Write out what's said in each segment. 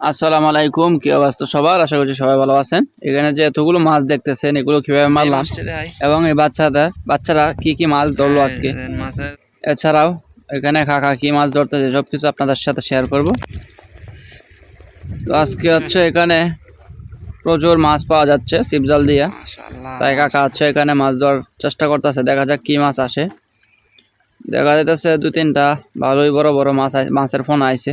আসসালামু আলাইকুম কি অবস্থা সবার? আশা করছি সবাই ভালো আছেন। এখানে যে এতগুলো মাছ দেখতেছেন এগুলো কীভাবে মারলাম এবং এই বাচ্চাদের বাচ্চারা কি কি মাছ ধরলো আজকে? এছাড়াও এখানে কাকা কি মাছ ধরতেছে সব কিছু আপনাদের সাথে শেয়ার করব। তো আজকে হচ্ছে এখানে প্রচুর মাছ পাওয়া যাচ্ছে শিবজাল দিয়ে। তাই কাকা হচ্ছে এখানে মাছ ধরার চেষ্টা করতেছে দেখা যাক কি মাছ আসে। দেখা যাইতেছে দু তিনটা ভালোই বড় বড় মাছ মাছের ফোন আইছে।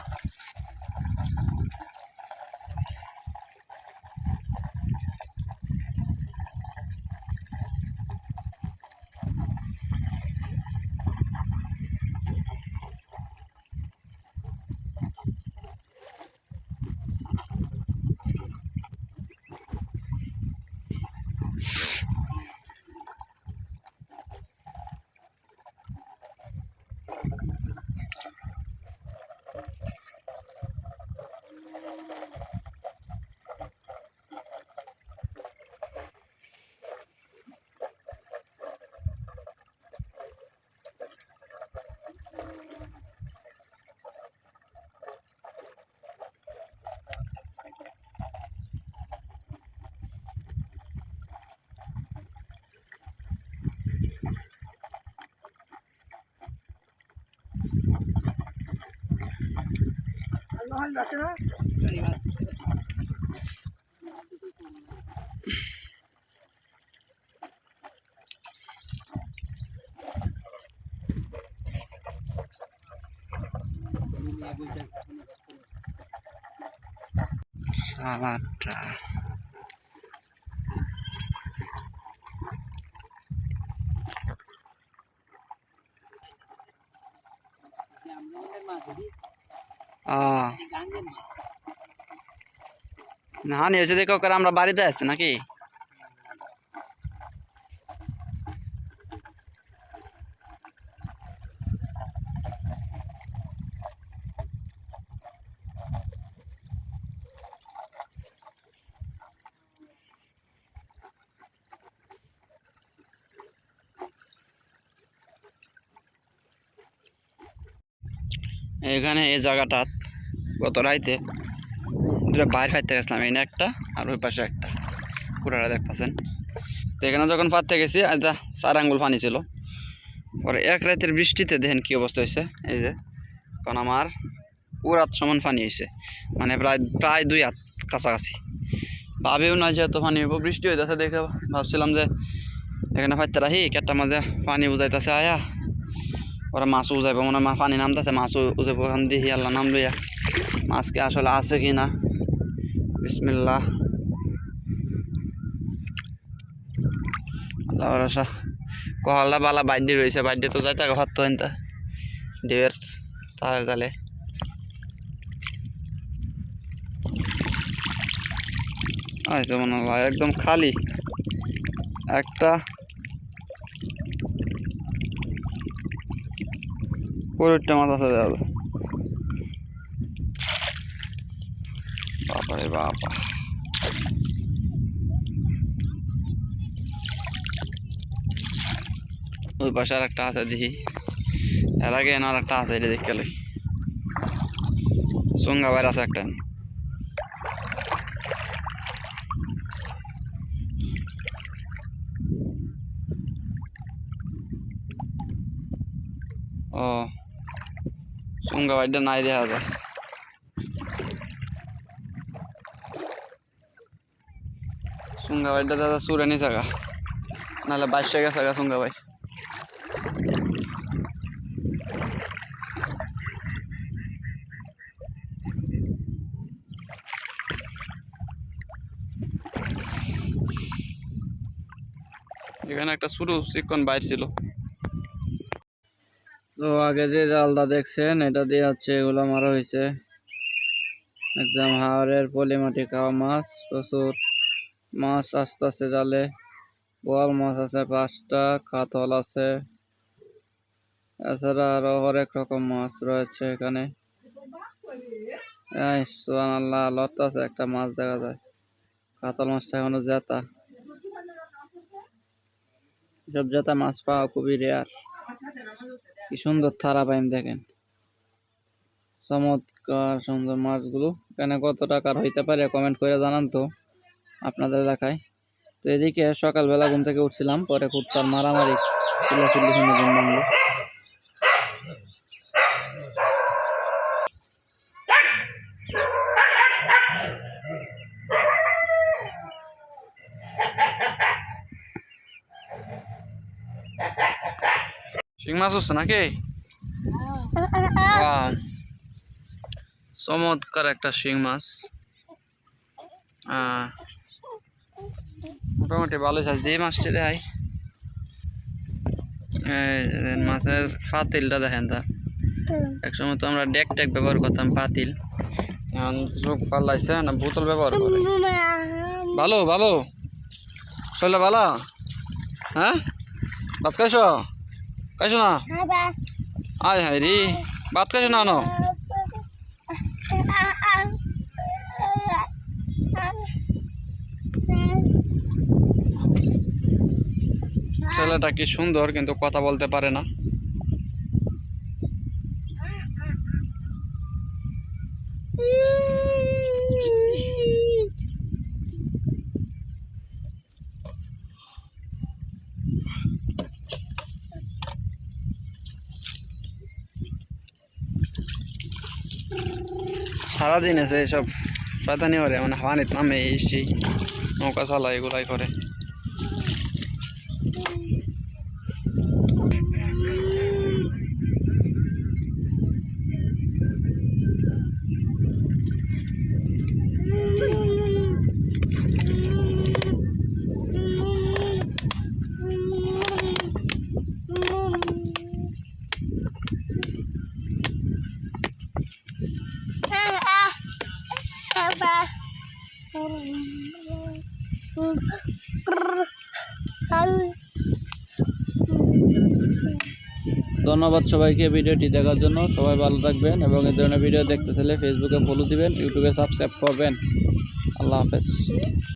আহ না নিয়েছে দেখো করে আমরা বাড়িতে আছি নাকি? এখানে এই জায়গাটা গত রাইতে দুটা বাইরে ফাইতে গেছিলাম এনে একটা আর ওই পাশে একটা। পুরাটা দেখতেছেন। তো এখানে যখন পাততে গেছি আজটা চার আঙ্গুল পানি ছিল, পরে এক রাতের বৃষ্টিতে দেখেন কী অবস্থা হয়েছে, এই যে, কারণ আমার পুরাত সমান পানি হয়েছে মানে প্রায় প্রায় দুই হাত কাছাকাছি। ভাবেও না যেহেতু পানি হইব, বৃষ্টি হইতেছে দেখে ভাবছিলাম যে এখানে ফাইতে রাখি কেটটা মাঝে পানি উজাইতেছে আয়া ওরা মাছও উজাইব মনে পানি নামতেছে, মাছও উজাইব, এখন দেখি আল্লাহ নাম লইয়া। মাছ কি আসলে আছে কি না? বিসমিল্লাহ। আল্লাহ কহল্লা বালা বাইডি রয়েছে বাইডি তো যাইতে আগে হত্য হইন তা ঢেউয়ের তালে। তালে আচ্ছা মনে হয় একদম খালি। একটা পুরোটা মাছ আছে দাদা বাবারে বাবা ওই পাশে আর একটা আছে দেখি এর আগে আর একটা আছে এটা দেখতে লই সঙ্গা বাইর আছে একটা ও সঙ্গা বাইরটা নাই দেখা যায় सुंगाबाईला দাদা सुरा नाही सगळा नाला बादशा का सगळा सुंगाबाई এখানে একটা শুরু শিক্ষণ বাইর ছিল। তো আগে যে জালটা দেখছেন, এটা দিয়ে হচ্ছে এগুলো মারা হয়েছে। একদম হাওড়ের পলিমাটি খাওয়া মাছ, প্রচুর। মাছ আস্তে আস্তে জালে। বোয়াল মাছ আছে, পাঁচটা, কাতল আছে। এছাড়া আরও হরেক রকম মাছ রয়েছে এখানে। এই, সুবহানাল্লাহ লড়তাছে একটা মাছ দেখা যায়। কাতল মাছটা এখনও জেতা। সব জেতা মাছ পাওয়া খুবই রেয়ার কি সুন্দর থারা পাইম দেখেন। চমৎকার সুন্দর মাছগুলো। এখানে কত টাকার হইতে পারে কমেন্ট করে জানান তো। আপনাদের এলাকায়। তো এদিকে সকালবেলা ঘুম থেকে উঠছিলাম পরে কুত্তার মারামারি চিল্লাচিল্লি শুনে ঘুম ভাঙলো। শিং মাছ হচ্ছে নাকি? Wow. চমৎকার একটা শিং মাছ। আহ, মোটামুটি ভালো সাইজ দিয়ে। মাছটি দেখাই মাছের পাতিলটা দেখেন তা। একসময় তো আমরা ডেক টেক ব্যবহার করতাম পাতিল। এখন যুগ পাল্লাইছে না বোতল ব্যবহার করে। ভালো ভালো। চলে ভালো? হ্যাঁ? ভাত খাইছ? খাইছ না? আয় হায় রে ভাত খাইছ না ছেলেটা কি সুন্দর, কিন্তু কথা বলতে পারে না। সারাদিন আছে সব শয়তানি করে মানে হাওয়ানিত নামে এই সেই নৌকা চালা এগুলাই করে। ধন্যবাদ সবাইকে ভিডিওটি দেখার জন্য। সবাই ভালো থাকবেন এবং এই ধরনের ভিডিও দেখতে চাইলে ফেসবুকে ফলো দিবেন ইউটিউবে সাবস্ক্রাইব করবেন। আল্লাহ হাফেজ।